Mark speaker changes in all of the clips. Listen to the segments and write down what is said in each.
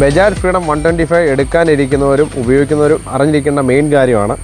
Speaker 1: Bajaj freedom one twenty five എടുക്കാനിരിക്കുന്നവരും ഉപയോഗിക്കുന്നവരും അറിഞ്ഞിരിക്കേണ്ട main കാര്യമാണ്.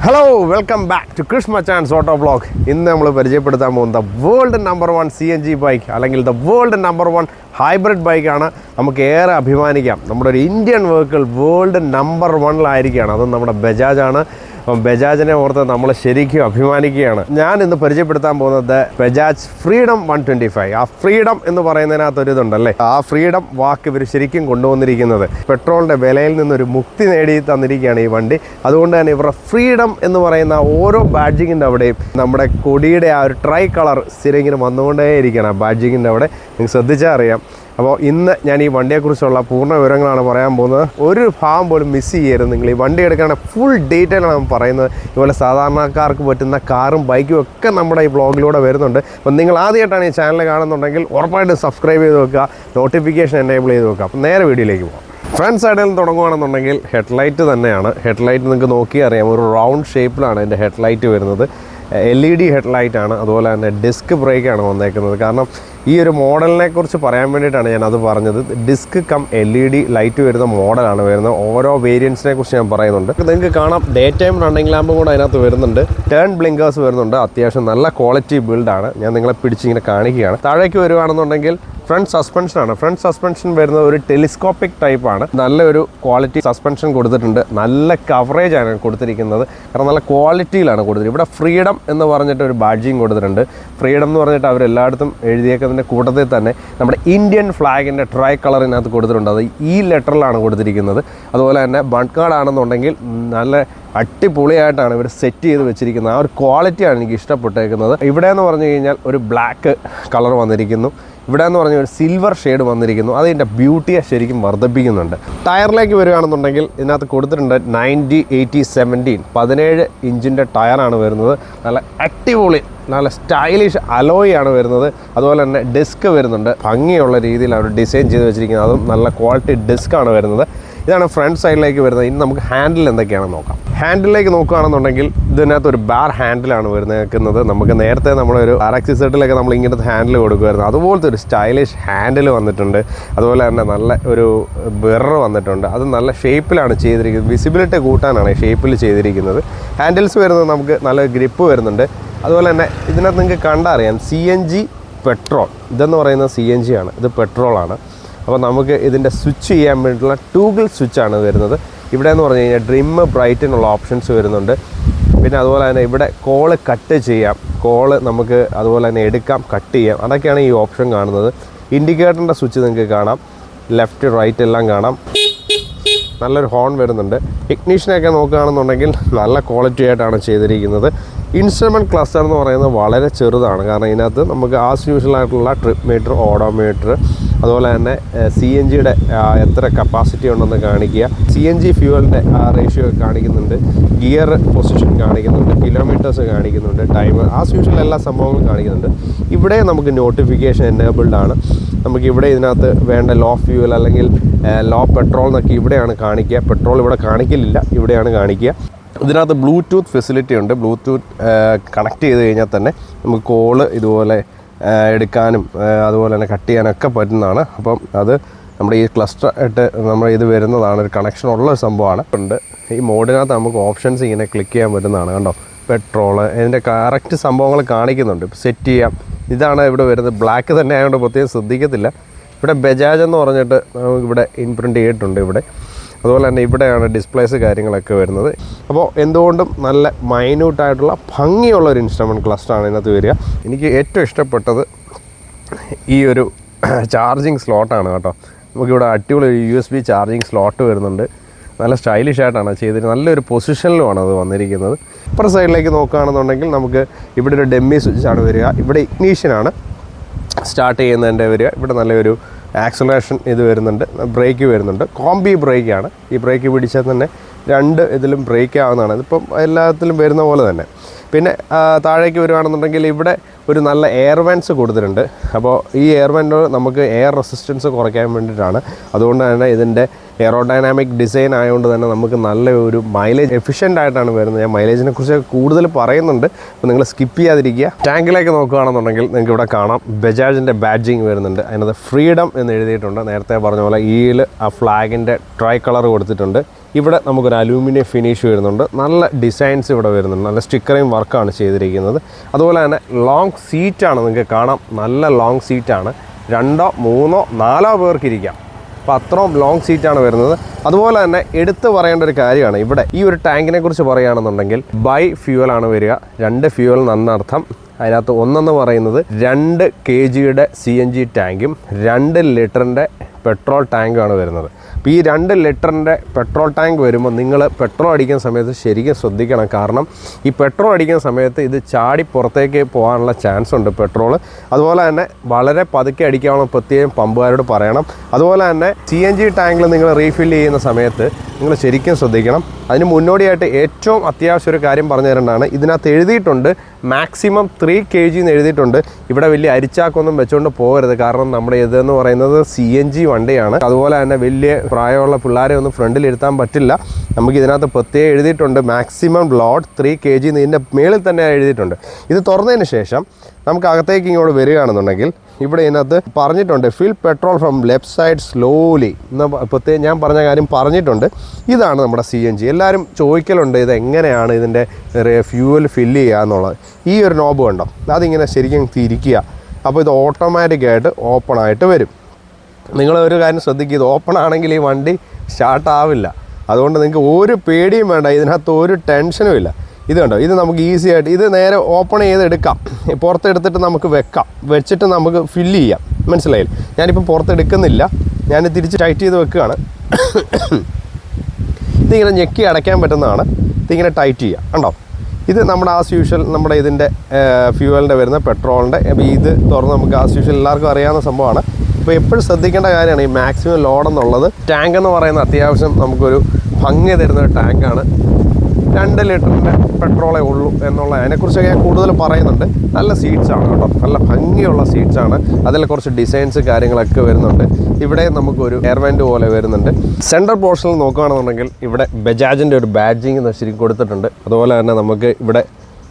Speaker 1: Hello welcome back to Krish chance auto blog ഇന്ന് നമ്മൾ പരിചയപ്പെടുത്താൻ പോകുന്ന the world number one C N G bike അല്ലെങ്കിൽ the world number one hybrid ബൈക്കാണ് നമുക്ക് ഏറെ അഭിമാനിക്കാം. നമ്മുടെ ഒരു ഇന്ത്യൻ വെഹിക്കിൾ വേൾഡ് നമ്പർ വണ്ണിലായിരിക്കുകയാണ് അതും നമ്മുടെ ബജാജാണ് അപ്പം ബജാജിനെ ഓർത്ത് നമ്മൾ ശരിക്കും അഭിമാനിക്കുകയാണ്. ഞാൻ ഇന്ന് പരിചയപ്പെടുത്താൻ പോകുന്നത് Bajaj freedom one twenty five. ആ ഫ്രീഡം എന്ന് പറയുന്നതിനകത്തൊരിതുണ്ടല്ലേ ആ ഫ്രീഡം വാക്ക് ഇവർ ശരിക്കും കൊണ്ടുവന്നിരിക്കുന്നത്. പെട്രോളിന്റെ വിലയിൽ നിന്നൊരു മുക്തി നേടി തന്നിരിക്കുകയാണ് ഈ വണ്ടി. അതുകൊണ്ട് തന്നെ ഇവരുടെ ഫ്രീഡം എന്ന് പറയുന്ന ഓരോ ബാഡ്ജിങ്ങിന്റെ അവിടെയും നമ്മുടെ കൊടിയുടെ ആ ഒരു ട്രൈ കളർ സ്ഥിരം ഇങ്ങനെ വന്നുകൊണ്ടേയിരിക്കണം ആ ബാഡ്ജിങ്ങിന്റെ അവിടെ. നിങ്ങൾക്ക് ശ്രദ്ധിച്ചാൽ അറിയാം. അപ്പോൾ ഇന്ന് ഞാൻ ഈ വണ്ടിയെക്കുറിച്ചുള്ള പൂർണ വിവരങ്ങളാണ് പറയാൻ പോകുന്നത്. ഒരു ഭാഗം പോലും മിസ് ചെയ്യരുത് നിങ്ങൾ. ഈ വണ്ടി എടുക്കുകയാണെങ്കിൽ ഫുൾ ഡീറ്റെയിൽ ആണ് പറയുന്നത്. ഇതുപോലെ സാധാരണക്കാർക്ക് പറ്റുന്ന കാറും ബൈക്കും ഒക്കെ നമ്മുടെ ഈ ബ്ലോഗിലൂടെ വരുന്നുണ്ട്. അപ്പോൾ നിങ്ങൾ ആദ്യമായിട്ടാണ് ഈ ചാനൽ കാണുന്നുണ്ടെങ്കിൽ ഉറപ്പായിട്ടും സബ്സ്ക്രൈബ് ചെയ്ത് വെക്കുക. നോട്ടിഫിക്കേഷൻ എനേബിൾ ചെയ്ത് വെക്കുക. അപ്പോൾ നേരെ വീഡിയോയിലേക്ക് പോകാം ഫ്രണ്ട് സൈഡിൽ നിന്ന് തുടങ്ങുകയാണെന്നുണ്ടെങ്കിൽ ഹെഡ്ലൈറ്റ് തന്നെയാണ്. ഹെഡ്ലൈറ്റ് നിങ്ങൾക്ക് നോക്കി അറിയാം. ഒരു റൗണ്ട് ഷേപ്പിലാണ് എന്റെ ഹെഡ്ലൈറ്റ് വരുന്നത്. എൽ ഇ ഡി ഹെഡ്ലൈറ്റാണ് അതുപോലെ തന്നെ ഡിസ്ക് ബ്രേക്കാണ് വന്നേക്കുന്നത്. കാരണം ഈ ഒരു മോഡലിനെ കുറിച്ച് പറയാൻ വേണ്ടിയിട്ടാണ് ഞാൻ അത് പറഞ്ഞത്. Disc cum L E D light വരുന്ന മോഡലാണ് വരുന്നത്. ഓരോ വേരിയൻസിനെ കുറിച്ച് ഞാൻ പറയുന്നുണ്ട്. നിങ്ങൾക്ക് കാണാം ഡേ ടൈം റണ്ണിങ് ലാമ്പ് കൂടെ അതിനകത്ത് വരുന്നുണ്ട്. ടേൺ ബ്ലിങ്കേഴ്സ് വരുന്നുണ്ട്. അത്യാവശ്യം നല്ല ക്വാളിറ്റി ബിൽഡാണ് ഞാൻ നിങ്ങളെ പിടിച്ചിങ്ങനെ കാണിക്കുകയാണ്. താഴേക്ക് വരുവാണെന്നുണ്ടെങ്കിൽ ഫ്രണ്ട് സസ്പെൻഷനാണ് ഫ്രണ്ട് സസ്പെൻഷൻ വരുന്നത് ഒരു ടെലിസ്കോപ്പിക് ടൈപ്പ് ആണ്. നല്ലൊരു ക്വാളിറ്റി സസ്പെൻഷൻ കൊടുത്തിട്ടുണ്ട്. നല്ല കവറേജ് ആണ് കൊടുത്തിരിക്കുന്നത്. കാരണം നല്ല ക്വാളിറ്റിയിലാണ് കൊടുത്തിരിക്കുന്നത്. ഇവിടെ ഫ്രീഡം എന്ന് പറഞ്ഞിട്ട് ഒരു ബാഡ്ജിങ് കൊടുത്തിട്ടുണ്ട്. ഫ്രീഡം എന്ന് പറഞ്ഞിട്ട് അവർ എല്ലായിടത്തും എഴുതിയേക്കുന്നതിന്റെ കൂട്ടത്തിൽ തന്നെ നമ്മുടെ ഇന്ത്യൻ ഫ്ലാഗിന്റെ ട്രൈ കളറിനകത്ത് കൊടുത്തിട്ടുണ്ട്. അത് ഈ ലെറ്ററിലാണ് കൊടുത്തിരിക്കുന്നത്. അതുപോലെ തന്നെ ബൺകാർഡാണെന്നുണ്ടെങ്കിൽ നല്ല അടിപൊളിയായിട്ടാണ് ഇവർ സെറ്റ് ചെയ്ത് വെച്ചിരിക്കുന്നത്. ആ ഒരു ക്വാളിറ്റിയാണ് എനിക്ക് ഇഷ്ടപ്പെട്ടേക്കുന്നത്. ഇവിടെ എന്ന് പറഞ്ഞു കഴിഞ്ഞാൽ ഒരു ബ്ലാക്ക് കളർ വന്നിരിക്കുന്നു. ഇവിടെ എന്ന് പറഞ്ഞ ഒരു സിൽവർ ഷെയ്ഡ് വന്നിരിക്കുന്നു. അതിന്റെ ബ്യൂട്ടിയെ ശരിക്കും വർദ്ധിപ്പിക്കുന്നുണ്ട്. ടയറിലേക്ക് വരികയാണെന്നുണ്ടെങ്കിൽ ഇതിനകത്ത് കൊടുത്തിട്ടുണ്ട് നയന്റി എയ്റ്റി സെവന്റീൻ പതിനേഴ് ഇഞ്ചിന്റെ ടയറാണ് വരുന്നത്. നല്ല അടിപൊളി നല്ല സ്റ്റൈലിഷ് അലോയാണ് വരുന്നത്. അതുപോലെ തന്നെ ഡിസ്ക് വരുന്നുണ്ട്. ഭംഗിയുള്ള രീതിയിൽ അവർ ഡിസൈൻ ചെയ്ത് വെച്ചിരിക്കുന്നത്. അതും നല്ല ക്വാളിറ്റി ഡിസ്ക് ആണ് വരുന്നത്. ഇതാണ് ഫ്രണ്ട് സൈഡിലേക്ക് വരുന്നത്. ഇനി നമുക്ക് ഹാൻഡിൽ എന്തൊക്കെയാണെന്ന് നോക്കാം. ഹാൻഡിലേക്ക് നോക്കുകയാണെന്നുണ്ടെങ്കിൽ ഇതിനകത്ത് ഒരു ബാർ ഹാൻഡിലാണ് വരുന്നത്. നമുക്ക് നേരത്തെ നമ്മളൊരു ആർ എക്സി സെറ്റിലൊക്കെ നമ്മൾ ഇങ്ങനത്തെ ഹാൻഡിൽ കൊടുക്കുമായിരുന്നു. അതുപോലത്തെ ഒരു സ്റ്റൈലിഷ് ഹാൻഡിൽ വന്നിട്ടുണ്ട്. അതുപോലെ തന്നെ നല്ല ഒരു ബെറർ വന്നിട്ടുണ്ട്. അത് നല്ല ഷേപ്പിലാണ് ചെയ്തിരിക്കുന്നത്. വിസിബിലിറ്റി കൂട്ടാനാണ് ഷേപ്പിൽ ചെയ്തിരിക്കുന്നത്. ഹാൻഡിൽസ് വരുന്നത് നമുക്ക് നല്ല ഗ്രിപ്പ് വരുന്നുണ്ട്. അതുപോലെ തന്നെ ഇതിനകത്ത് നിങ്ങൾക്ക് കണ്ടറിയാം സി എൻ ജി പെട്രോൾ ഇതെന്ന് പറയുന്നത് സി എൻ ജി ആണ്. ഇത് പെട്രോളാണ് അപ്പോൾ നമുക്ക് ഇതിന്റെ സ്വിച്ച് ചെയ്യാൻ വേണ്ടിയിട്ടുള്ള ടൂഗിൾ സ്വിച്ചാണ് വരുന്നത്. ഇവിടെ എന്ന് പറഞ്ഞു കഴിഞ്ഞാൽ ഡ്രിം ബ്രൈറ്റിനുള്ള ഓപ്ഷൻസ് വരുന്നുണ്ട്. പിന്നെ അതുപോലെ തന്നെ ഇവിടെ കോൾ കട്ട് ചെയ്യാം. കോൾ നമുക്ക് അതുപോലെ തന്നെ എടുക്കാം കട്ട് ചെയ്യാം. അതൊക്കെയാണ് ഈ ഓപ്ഷൻ കാണുന്നത്. ഇൻഡിക്കേറ്ററിന്റെ സ്വിച്ച് നിങ്ങൾക്ക് കാണാം. ലെഫ്റ്റ് റൈറ്റ് എല്ലാം കാണാം. നല്ലൊരു ഹോൺ വരുന്നുണ്ട്. ഇഗ്നീഷനൊക്കെ നോക്കുകയാണെന്നുണ്ടെങ്കിൽ നല്ല ക്വാളിറ്റി ആയിട്ടാണ് ചെയ്തിരിക്കുന്നത്. ഇൻസ്ട്രുമെന്റ് ക്ലസ്റ്റർ എന്ന് പറയുന്നത് വളരെ ചെറുതാണ്. കാരണം ഇതിനകത്ത് നമുക്ക് ആസ് യൂഷ്വൽ ആയിട്ടുള്ള ട്രിപ്പ് മീറ്റർ ഓഡോമീറ്റർ അതുപോലെ തന്നെ സി എൻ ജിയുടെ എത്ര കപ്പാസിറ്റി ഉണ്ടെന്ന് കാണിക്കുക. സി എൻ ജി ഫ്യൂവലിന്റെ റേഷ്യോ കാണിക്കുന്നുണ്ട്. ഗിയർ പൊസിഷൻ കാണിക്കുന്നുണ്ട്. കിലോമീറ്റേഴ്സ് കാണിക്കുന്നുണ്ട്. ടൈം ആസ് യൂഷ്വൽ എല്ലാ സംഭവങ്ങളും കാണിക്കുന്നുണ്ട്. ഇവിടെ നമുക്ക് നോട്ടിഫിക്കേഷൻ എനേബിൾഡ് ആണ്. നമുക്ക് ഇവിടെ ഇതിനകത്ത് വേണ്ട ലോ ഫ്യൂവൽ അല്ലെങ്കിൽ ലോ പെട്രോൾ എന്നൊക്കെ ഇവിടെയാണ് കാണിക്കുക. പെട്രോൾ ഇവിടെ കാണിക്കലില്ല. ഇവിടെയാണ് കാണിക്കുക. ഇതിനകത്ത് ബ്ലൂടൂത്ത് ഫെസിലിറ്റി ഉണ്ട്. ബ്ലൂടൂത്ത് കണക്ട് ചെയ്ത് കഴിഞ്ഞാൽ തന്നെ നമുക്ക് കോൾ ഇതുപോലെ എടുക്കാനും അതുപോലെ തന്നെ കട്ട് ചെയ്യാനൊക്കെ പറ്റുന്നതാണ്. അപ്പം അത് നമ്മുടെ ഈ ക്ലസ്റ്റർ ആയിട്ട് നമ്മൾ ഇത് വരുന്നതാണ്. ഒരു കണക്ഷൻ ഉള്ള ഒരു സംഭവമാണ്. ഉണ്ട്. ഈ മോഡിനകത്ത് നമുക്ക് ഓപ്ഷൻസ് ഇങ്ങനെ ക്ലിക്ക് ചെയ്യാൻ പറ്റുന്നതാണ്. കണ്ടോ? പെട്രോൾ ഇതിന്റെ കറക്റ്റ് സംഭവങ്ങൾ കാണിക്കുന്നുണ്ട്. സെറ്റ് ചെയ്യാം. ഇതാണ് ഇവിടെ വരുന്നത്. ബ്ലാക്ക് തന്നെ ആയതുകൊണ്ട് പ്രത്യേകം ശ്രദ്ധിക്കത്തില്ല. ഇവിടെ ബജാജ് എന്ന് പറഞ്ഞിട്ട് നമുക്ക് ഇവിടെ ഇൻപ്രിന്റ് ചെയ്തിട്ടുണ്ട് ഇവിടെ. അതുപോലെ തന്നെ ഇവിടെയാണ് ഡിസ്പ്ലേസ് കാര്യങ്ങളൊക്കെ വരുന്നത്. അപ്പോൾ എന്തുകൊണ്ടും നല്ല മൈന്യൂട്ടായിട്ടുള്ള ഭംഗിയുള്ള ഒരു ഇൻസ്ട്രുമെന്റ് ക്ലസ്റ്ററാണ് ഇതിനകത്ത് വരിക. എനിക്ക് ഏറ്റവും ഇഷ്ടപ്പെട്ടത് ഈ ഒരു ചാർജിങ് സ്ലോട്ടാണ് കേട്ടോ. നമുക്കിവിടെ അടിപൊളി U S B charging slot വരുന്നുണ്ട്. നല്ല സ്റ്റൈലിഷ് ആയിട്ടാണ് ചെയ്തിട്ട് നല്ലൊരു പൊസിഷനിലുമാണ് അത് വന്നിരിക്കുന്നത്. ഇപ്പുറ സൈഡിലേക്ക് നോക്കുകയാണെന്നുണ്ടെങ്കിൽ നമുക്ക് ഇവിടെ ഒരു ഡെമ്മി സ്വിച്ചാണ് വരിക. ഇവിടെ ഇഗ്നീഷനാണ് സ്റ്റാർട്ട് ചെയ്യുന്നതിന്റെ വരിക. ഇവിടെ നല്ലൊരു ആക്സലേഷൻ ഇത് വരുന്നുണ്ട് ബ്രേക്ക് വരുന്നുണ്ട്. കോംബി ബ്രേക്കാണ്. ഈ ബ്രേക്ക് പിടിച്ചാൽ തന്നെ രണ്ട് ഇതിലും ബ്രേക്ക് ആവുന്നതാണ് ഇതിപ്പം എല്ലാത്തിലും വരുന്ന പോലെ തന്നെ. പിന്നെ താഴേക്ക് വരുവാണെന്നുണ്ടെങ്കിൽ ഇവിടെ ഒരു നല്ല എയർ വെൻസ് കൊടുത്തിട്ടുണ്ട്. അപ്പോൾ ഈ എയർ വെന്റ് നമുക്ക് എയർ റെസിസ്റ്റൻസ് കുറയ്ക്കാൻ വേണ്ടിയിട്ടാണ്. അതുകൊണ്ട് തന്നെ ഇതിന്റെ എയറോഡൈനാമിക് ഡിസൈൻ ആയതുകൊണ്ട് തന്നെ നമുക്ക് നല്ല ഒരു മൈലേജ് എഫിഷ്യന്റ് ആയിട്ടാണ് വരുന്നത്. ഞാൻ മൈലേജിനെ കുറിച്ച് കൂടുതൽ പറയുന്നുണ്ട്. അപ്പോൾ നിങ്ങൾ സ്കിപ്പ് ചെയ്യാതിരിക്കുക. ടാങ്കിലേക്ക് നോക്കുകയാണെന്നുണ്ടെങ്കിൽ നിങ്ങൾക്ക് ഇവിടെ കാണാം. ബജാജിന്റെ ബാഡ്ജിങ് വരുന്നുണ്ട്. അതിനകത്ത് ഫ്രീഡം എന്ന് എഴുതിയിട്ടുണ്ട്. നേരത്തെ പറഞ്ഞ പോലെ ഈയിൽ ആ ഫ്ലാഗിന്റെ ട്രൈ കളർ കൊടുത്തിട്ടുണ്ട്. ഇവിടെ നമുക്കൊരു അലൂമിനിയം ഫിനിഷ് വരുന്നുണ്ട്. നല്ല ഡിസൈൻസ് ഇവിടെ വരുന്നുണ്ട്. നല്ല സ്റ്റിക്കറിങ് വർക്കാണ് ചെയ്തിരിക്കുന്നത്. അതുപോലെ തന്നെ ലോങ് സീറ്റാണ് നിങ്ങൾക്ക് കാണാം. നല്ല ലോങ് സീറ്റാണ് രണ്ടോ മൂന്നോ നാലോ പേർക്ക് ഇരിക്കാം അപ്പോൾ അത്രയും ലോങ് സീറ്റാണ് വരുന്നത്. അതുപോലെ തന്നെ എടുത്തു പറയേണ്ട ഒരു കാര്യമാണ്. ഇവിടെ ഈ ഒരു ടാങ്കിനെ കുറിച്ച് പറയുകയാണെന്നുണ്ടെങ്കിൽ ബൈ ഫ്യൂവലാണ് വരിക. രണ്ട് ഫ്യൂവൽ നന്നർത്ഥം. അതിനകത്ത് ഒന്നെന്ന് പറയുന്നത് രണ്ട് കെ ജിയുടെ സി എൻ ജി ടാങ്കും രണ്ട് ലിറ്ററിന്റെ പെട്രോൾ ടാങ്കാണ് വരുന്നത്. അപ്പോൾ ഈ രണ്ട് ലിറ്ററിന്റെ പെട്രോൾ ടാങ്ക് വരുമ്പോൾ നിങ്ങൾ പെട്രോൾ അടിക്കുന്ന സമയത്ത് ശരിക്കും ശ്രദ്ധിക്കണം. കാരണം ഈ പെട്രോൾ അടിക്കുന്ന സമയത്ത് ഇത് ചാടി പുറത്തേക്ക് പോകാനുള്ള ചാൻസ് ഉണ്ട് പെട്രോൾ അതുപോലെ തന്നെ വളരെ പതുക്കെ അടിക്കാനുള്ള പ്രത്യേകം പമ്പുകാരോട് പറയണം. അതുപോലെ തന്നെ സി എൻ ജി ടാങ്കിൽ നിങ്ങൾ റീഫിൽ ചെയ്യുന്ന സമയത്ത് നിങ്ങൾ ശരിക്കും ശ്രദ്ധിക്കണം. അതിന് മുന്നോടിയായിട്ട് ഏറ്റവും അത്യാവശ്യം ഒരു കാര്യം പറഞ്ഞു തരേണ്ടതാണ്. ഇതിനകത്ത് എഴുതിയിട്ടുണ്ട് മാക്സിമം ത്രീ കെ ജി എന്ന് എഴുതിയിട്ടുണ്ട്. ഇവിടെ വലിയ അരിച്ചാക്കൊന്നും വെച്ചുകൊണ്ട് പോകരുത്. കാരണം നമ്മുടെ ഇതെന്ന് പറയുന്നത് സി എൻ ജി വണ്ടിയാണ്. അതുപോലെ തന്നെ വലിയ പ്രായമുള്ള പിള്ളേരെ ഒന്നും ഫ്രണ്ടിൽ ഇരുത്താൻ പറ്റില്ല. നമുക്ക് ഇതിനകത്ത് പ്രത്യേകം എഴുതിയിട്ടുണ്ട്. Maximum load three K G ഇതിന്റെ മേളിൽ തന്നെ എഴുതിയിട്ടുണ്ട്. ഇത് തുറന്നതിന് ശേഷം നമുക്ക് അകത്തേക്ക് ഇങ്ങോട്ട് വരികയാണെന്നുണ്ടെങ്കിൽ ഇവിടെ ഇതിനകത്ത് പറഞ്ഞിട്ടുണ്ട് fill petrol from left side slowly എന്ന് പ്രത്യേകം ഞാൻ പറഞ്ഞ കാര്യം പറഞ്ഞിട്ടുണ്ട്. ഇതാണ് നമ്മുടെ സി എൻ ജി എല്ലാവരും ചോദിക്കലുണ്ട് ഇത് എങ്ങനെയാണ് ഇതിന്റെ ഫ്യൂവൽ ഫില്ല് ചെയ്യുക എന്നുള്ളത്? ഈ ഒരു നോബ് കണ്ടോ? അതിങ്ങനെ ശരിക്കും തിരിക്കുക. അപ്പോൾ ഇത് ഓട്ടോമാറ്റിക്കായിട്ട് ഓപ്പൺ ആയിട്ട് വരും. നിങ്ങൾ ഒരു കാര്യം ശ്രദ്ധിക്കുക ഇത് ഓപ്പൺ ആണെങ്കിൽ ഈ വണ്ടി സ്റ്റാർട്ട് ആവില്ല. അതുകൊണ്ട് നിങ്ങൾക്ക് ഒരു പേടിയും വേണ്ട ഇതിനകത്ത് ഒരു ടെൻഷനും ഇല്ല. ഇത് കണ്ടോ? ഇത് നമുക്ക് ഈസി ആയിട്ട് ഇത് നേരെ ഓപ്പൺ ചെയ്ത് എടുക്കാം പുറത്തെടുത്തിട്ട് നമുക്ക് വെക്കാം. വെച്ചിട്ട് നമുക്ക് ഫില്ല് ചെയ്യാം. മനസ്സിലായില്ലേ? ഞാനിപ്പോൾ പുറത്തെടുക്കുന്നില്ല. ഞാൻ തിരിച്ച് ടൈറ്റ് ചെയ്ത് വെക്കുകയാണ്. ഇതിങ്ങനെ ഞെക്കി അടയ്ക്കാൻ പറ്റുന്നതാണ്. ഇതിങ്ങനെ ടൈറ്റ് ചെയ്യുക കണ്ടോ? ഇത് നമ്മുടെ ആസ് യൂഷ്വൽ നമ്മുടെ ഇതിന്റെ ഫ്യൂവലിന്റെ വരുന്ന പെട്രോളിന്റെ അപ്പോൾ ഇത് തുറന്ന് നമുക്ക് ആസ് യൂഷ്വൽ എല്ലാവർക്കും അറിയാവുന്ന സംഭവമാണ്. അപ്പോൾ എപ്പോഴും ശ്രദ്ധിക്കേണ്ട കാര്യമാണ് ഈ മാക്സിമം ലോഡ് എന്നുള്ളത്. ടാങ്ക് എന്ന് പറയുന്ന അത്യാവശ്യം നമുക്കൊരു ഭംഗി തരുന്ന ഒരു ടാങ്കാണ് രണ്ട് ലിറ്ററിന്റെ പെട്രോളേ ഉള്ളൂ എന്നുള്ള അതിനെക്കുറിച്ചൊക്കെ ഞാൻ കൂടുതൽ പറയുന്നുണ്ട്. നല്ല സീറ്റ്സാണ് കേട്ടോ. നല്ല ഭംഗിയുള്ള സീറ്റ്സാണ് അതിൽ കുറച്ച് ഡിസൈൻസ് കാര്യങ്ങളൊക്കെ വരുന്നുണ്ട്. ഇവിടെ നമുക്കൊരു എയർവെന്റ് പോലെ വരുന്നുണ്ട്. സെൻട്രൽ പോർഷനിൽ നോക്കുകയാണെന്നുണ്ടെങ്കിൽ ഇവിടെ ബജാജിന്റെ ഒരു ബാഡ്ജിങ് ശരിക്കും കൊടുത്തിട്ടുണ്ട്. അതുപോലെ തന്നെ നമുക്ക് ഇവിടെ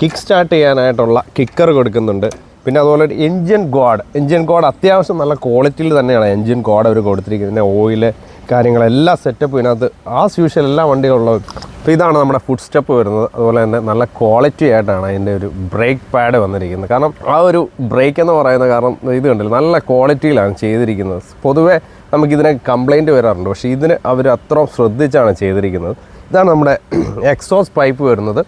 Speaker 1: കിക്ക് സ്റ്റാർട്ട് ചെയ്യാനായിട്ടുള്ള കിക്കർ കൊടുക്കുന്നുണ്ട്. പിന്നെ അതുപോലെ ഒരു എൻജിൻ ഗോഡ് എൻജിൻ ഗോഡ് അത്യാവശ്യം നല്ല ക്വാളിറ്റിയിൽ തന്നെയാണ് എൻജിൻ ഗോഡ് അവർ കൊടുത്തിരിക്കുന്നത്. പിന്നെ ഓയിൽ കാര്യങ്ങളെല്ലാം സെറ്റപ്പ് ഇതിനകത്ത് ആസ് യൂഷ്വൽ എല്ലാ വണ്ടികളുള്ളത്. അപ്പോൾ ഇതാണ് നമ്മുടെ ഫുഡ് സ്റ്റെപ്പ് വരുന്നത്. അതുപോലെ തന്നെ നല്ല ക്വാളിറ്റി ആയിട്ടാണ് അതിന്റെ ഒരു ബ്രേക്ക് പാഡ് വന്നിരിക്കുന്നത്. കാരണം ആ ഒരു ബ്രേക്ക് എന്ന് പറയുന്ന കാരണം ഇത് കണ്ടില്ല നല്ല ക്വാളിറ്റിയിലാണ് ചെയ്തിരിക്കുന്നത്. പൊതുവേ നമുക്കിതിനെ കംപ്ലൈന്റ് വരാറുണ്ട്. പക്ഷേ ഇതിന് അവർ അത്രയും ശ്രദ്ധിച്ചാണ് ചെയ്തിരിക്കുന്നത്. ഇതാണ് നമ്മുടെ എക്സോസ് പൈപ്പ് വരുന്നത്.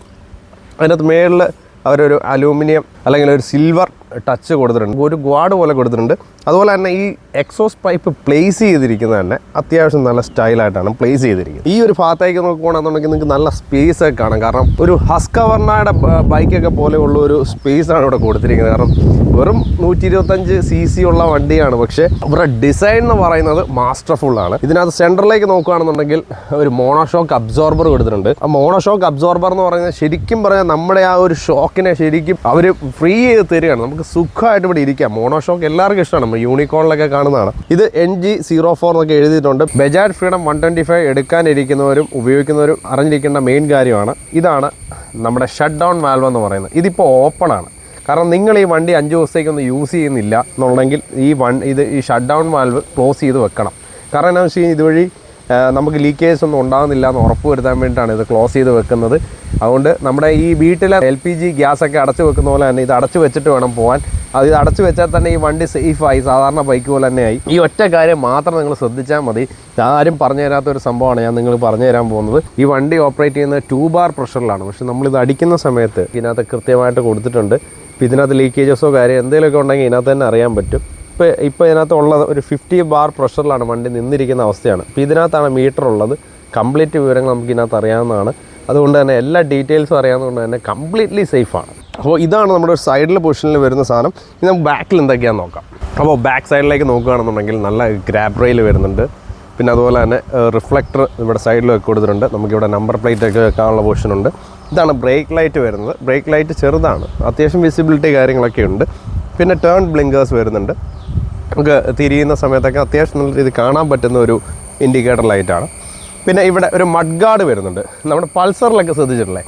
Speaker 1: അതിനകത്ത് മേളിൽ അവരൊരു അലൂമിനിയം അല്ലെങ്കിൽ ഒരു സിൽവർ ടച്ച് കൊടുത്തിട്ടുണ്ട്. ഒരു ഗ്വാഡ് പോലെ കൊടുത്തിട്ടുണ്ട്. അതുപോലെ തന്നെ ഈ എക്സോസ് പൈപ്പ് പ്ലേസ് ചെയ്തിരിക്കുന്നത് തന്നെ അത്യാവശ്യം നല്ല സ്റ്റൈലായിട്ടാണ് പ്ലേസ് ചെയ്തിരിക്കുന്നത്. ഈ ഒരു ഭാഗത്തേക്ക് നോക്കുകയാണെന്നുണ്ടെങ്കിൽ നിങ്ങൾക്ക് നല്ല സ്പേസ് ഒക്കെ കാണാം കാരണം ഒരു ഹസ്കവർണയുടെ ബൈക്കൊക്കെ പോലെയുള്ള ഒരു സ്പേസ് ആണ് ഇവിടെ കൊടുത്തിരിക്കുന്നത്. കാരണം വെറും നൂറ്റി ഇരുപത്തഞ്ച് സി സി ഉള്ള വണ്ടിയാണ്. പക്ഷേ ഇവരുടെ ഡിസൈൻ എന്ന് പറയുന്നത് മാസ്റ്റർഫുൾ ആണ്. ഇതിനകത്ത് സെന്ററിലേക്ക് നോക്കുകയാണെന്നുണ്ടെങ്കിൽ ഒരു മോണോഷോക്ക് അബ്സോർബർ കൊടുത്തിട്ടുണ്ട്. ആ മോണോഷോക്ക് അബ്സോർബർ എന്ന് പറയുന്നത് ശരിക്കും പറഞ്ഞാൽ നമ്മുടെ ആ ഒരു ഷോക്കിനെ ശരിക്കും അവർ ഫ്രീ ചെയ്ത് തരികയാണ്. നമുക്ക് സുഖമായിട്ട് ഇവിടെ ഇരിക്കാം. മോണോ ഷോക്ക് എല്ലാവർക്കും ഇഷ്ടമാണ്. നമ്മൾ യൂണിക്കോണിലൊക്കെ കാണുന്നതാണ്. ഇത് എൻ ജി സീറോ ഫോർ എന്നൊക്കെ എഴുതിയിട്ടുണ്ട്. Bajaj freedom one twenty five എടുക്കാനിരിക്കുന്നവരും ഉപയോഗിക്കുന്നവരും അറിഞ്ഞിരിക്കേണ്ട മെയിൻ കാര്യമാണ്. ഇതാണ് നമ്മുടെ ഷട്ട് ഡൗൺ വാൽവ് എന്ന് പറയുന്നത്. ഇതിപ്പോൾ ഓപ്പൺ ആണ് കാരണം നിങ്ങൾ ഈ വണ്ടി അഞ്ച് ദിവസത്തേക്കൊന്നും യൂസ് ചെയ്യുന്നില്ല എന്നുണ്ടെങ്കിൽ ഈ വൺ ഇത് ഈ ഷട്ട് ഡൗൺ വാൽവ് ക്ലോസ് ചെയ്ത് വെക്കണം. കാരണം എന്താണെന്ന് വെച്ച് കഴിഞ്ഞാൽ ഇതുവഴി നമുക്ക് ലീക്കേജ് ഒന്നും ഉണ്ടാകുന്നില്ല എന്ന് ഉറപ്പ് വരുത്താൻ വേണ്ടിയിട്ടാണ് ഇത് ക്ലോസ് ചെയ്ത് വെക്കുന്നത്. അതുകൊണ്ട് നമ്മുടെ ഈ വീട്ടിലെ എൽ പി ജി ഗ്യാസൊക്കെ അടച്ചു വെക്കുന്ന പോലെ തന്നെ ഇത് അടച്ചു വെച്ചിട്ട് വേണം പോകാൻ അത് ഇത് അടച്ചു വെച്ചാൽ തന്നെ ഈ വണ്ടി സേഫായി സാധാരണ ബൈക്ക് പോലെ തന്നെയായി ഈ ഒറ്റ കാര്യം മാത്രം നിങ്ങൾ ശ്രദ്ധിച്ചാൽ മതി. ആരും പറഞ്ഞു തരാത്ത ഒരു സംഭവമാണ് ഞാൻ നിങ്ങൾ പറഞ്ഞു തരാൻ പോകുന്നത്. ഈ വണ്ടി ഓപ്പറേറ്റ് ചെയ്യുന്നത് ടൂ ബാർ പ്രഷറിലാണ് പക്ഷെ നമ്മളിത് അടിക്കുന്ന സമയത്ത് ഇതിനകത്ത് കൃത്യമായിട്ട് കൊടുത്തിട്ടുണ്ട്. ഇതിനകത്ത് ലീക്കേജസോ കാര്യം എന്തെങ്കിലുമൊക്കെ ഉണ്ടെങ്കിൽ ഇതിനകത്ത് തന്നെ അറിയാൻ പറ്റും. ഇപ്പോൾ ഇപ്പോൾ ഇതിനകത്ത് ഉള്ളത് ഒരു ഫിഫ്റ്റി ബാർ പ്രഷറിലാണ് വണ്ടി നിന്നിരിക്കുന്ന അവസ്ഥയാണ്. ഇപ്പോൾ ഇതിനകത്താണ് മീറ്റർ ഉള്ളത്. കംപ്ലീറ്റ് വിവരങ്ങൾ നമുക്ക് ഇതിനകത്ത് അറിയാവുന്നതാണ്. അതുകൊണ്ട് തന്നെ എല്ലാ ഡീറ്റെയിൽസും അറിയാവുന്നതുകൊണ്ട് തന്നെ കംപ്ലീറ്റ്ലി സേഫാണ് അപ്പോൾ ഇതാണ് നമ്മുടെ ഒരു സൈഡിൽ പൊസിഷനിൽ വരുന്ന സാധനം. ഇനി നമുക്ക് ബാക്കിൽ എന്തൊക്കെയാണെന്ന് നോക്കാം. അപ്പോൾ ബാക്ക് സൈഡിലേക്ക് നോക്കുകയാണെന്നുണ്ടെങ്കിൽ നല്ല ഗ്രാബ് റെയിൽ വരുന്നുണ്ട്. പിന്നെ അതുപോലെ തന്നെ റിഫ്ലക്ടർ ഇവിടെ സൈഡിൽ കൊടുത്തിട്ടുണ്ട്. നമുക്കിവിടെ നമ്പർ പ്ലേറ്റ് ഒക്കെ വെക്കാനുള്ള പൊസിഷൻ ഉണ്ട്. ഇതാണ് ബ്രേക്ക് ലൈറ്റ് വരുന്നത്. ബ്രേക്ക് ലൈറ്റ് ചെറുതാണ്. അത്യാവശ്യം വിസിബിലിറ്റി കാര്യങ്ങളൊക്കെ ഉണ്ട്. പിന്നെ ടേൺ ബ്ലിങ്കേഴ്സ് വരുന്നുണ്ട്. നമുക്ക് തിരിയുന്ന സമയത്തൊക്കെ അത്യാവശ്യം നല്ല രീതിയിൽ കാണാൻ പറ്റുന്ന ഒരു ഇൻഡിക്കേറ്റർ ലൈറ്റാണ് പിന്നെ ഇവിടെ ഒരു മഡ് ഗാർഡ് വരുന്നുണ്ട്. നമ്മുടെ പൾസറിലൊക്കെ ശ്രദ്ധിച്ചിട്ടില്ലേ?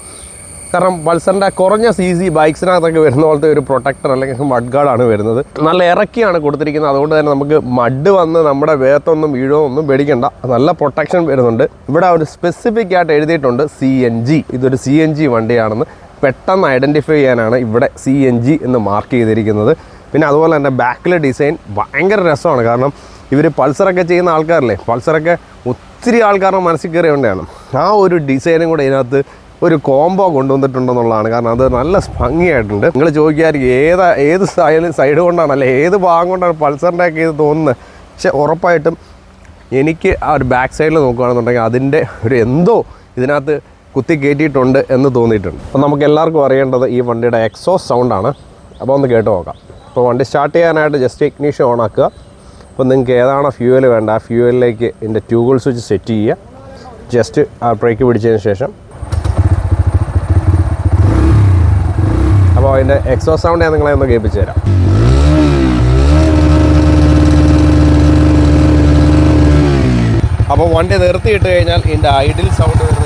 Speaker 1: കാരണം പൾസറിന്റെ കുറഞ്ഞ സി സി ബൈക്സിനകത്തൊക്കെ വരുന്ന പോലത്തെ ഒരു പ്രൊട്ടക്ടർ അല്ലെങ്കിൽ മഡ് ഗാർഡാണ് വരുന്നത്. നല്ല ഇറക്കിയാണ് കൊടുത്തിരിക്കുന്നത്. അതുകൊണ്ട് തന്നെ നമുക്ക് മഡ് വന്ന് നമ്മുടെ വേത്തൊന്നും വീഴോ ഒന്നും പേടിക്കണ്ട. നല്ല പ്രൊട്ടക്ഷൻ വരുന്നുണ്ട്. ഇവിടെ ഒരു സ്പെസിഫിക് ആയിട്ട് എഴുതിയിട്ടുണ്ട് സി എൻ ജി ഇതൊരു സി എൻ ജി വണ്ടിയാണെന്ന് പെട്ടെന്ന് ഐഡന്റിഫൈ ചെയ്യാനാണ് ഇവിടെ സി എൻ ജി എന്ന് മാർക്ക് ചെയ്തിരിക്കുന്നത്. പിന്നെ അതുപോലെ തന്നെ ബാക്കിലെ ഡിസൈൻ ഭയങ്കര രസമാണ്. കാരണം ഇവർ പൾസറൊക്കെ ചെയ്യുന്ന ആൾക്കാരല്ലേ പൾസറൊക്കെ ഒത്തിരി ആൾക്കാരുടെ മനസ്സിൽ കയറിയുകൊണ്ടാണ് ആ ഒരു ഡിസൈനും കൂടെ ഇതിനകത്ത് ഒരു കോംബോ കൊണ്ടുവന്നിട്ടുണ്ടെന്നുള്ളതാണ്. കാരണം അത് നല്ല ഭംഗിയായിട്ടുണ്ട്. നിങ്ങൾ ചോദിക്കായിരിക്കും ഏതാ ഏത് സൈഡ് സൈഡ് കൊണ്ടാണ് അല്ലെ ഏത് ഭാഗം കൊണ്ടാണ് പൾസറിന്റെ ഒക്കെ ഇത് തോന്നുന്നത്? പക്ഷെ ഉറപ്പായിട്ടും എനിക്ക് ആ ഒരു ബാക്ക് സൈഡിൽ നോക്കുകയാണെന്നുണ്ടെങ്കിൽ അതിന്റെ ഒരു എന്തോ ഇതിനകത്ത് കുത്തി കയറ്റിയിട്ടുണ്ട് എന്ന് തോന്നിയിട്ടുണ്ട്. അപ്പോൾ നമുക്ക് എല്ലാവർക്കും അറിയേണ്ടത് ഈ വണ്ടിയുടെ എക്സോസ് സൗണ്ടാണ് അപ്പോൾ ഒന്ന് കേട്ട് നോക്കാം. അപ്പോൾ വണ്ടി സ്റ്റാർട്ട് ചെയ്യാനായിട്ട് ജസ്റ്റ് ഇഗ്നീഷൻ ഓൺ ആക്കുക. അപ്പോൾ നിങ്ങൾക്ക് ഏതാണോ ഫ്യൂവൽ വേണ്ട ആ ഫ്യൂവലിലേക്ക് ഇതിന്റെ ട്യൂബിൾ സ്വിച്ച് സെറ്റ് ചെയ്യുക. ജസ്റ്റ് ആ ബ്രേക്ക് പിടിച്ചതിന് ശേഷം. അപ്പോൾ അതിന്റെ എക്സോ സൗണ്ട് ഞാൻ നിങ്ങളെ ഒന്ന് കേൾപ്പിച്ച് തരാം. അപ്പോൾ വണ്ടി നിർത്തിയിട്ട് കഴിഞ്ഞാൽ ഇതിന്റെ ഐഡിൽ സൗണ്ട് വരുന്നത്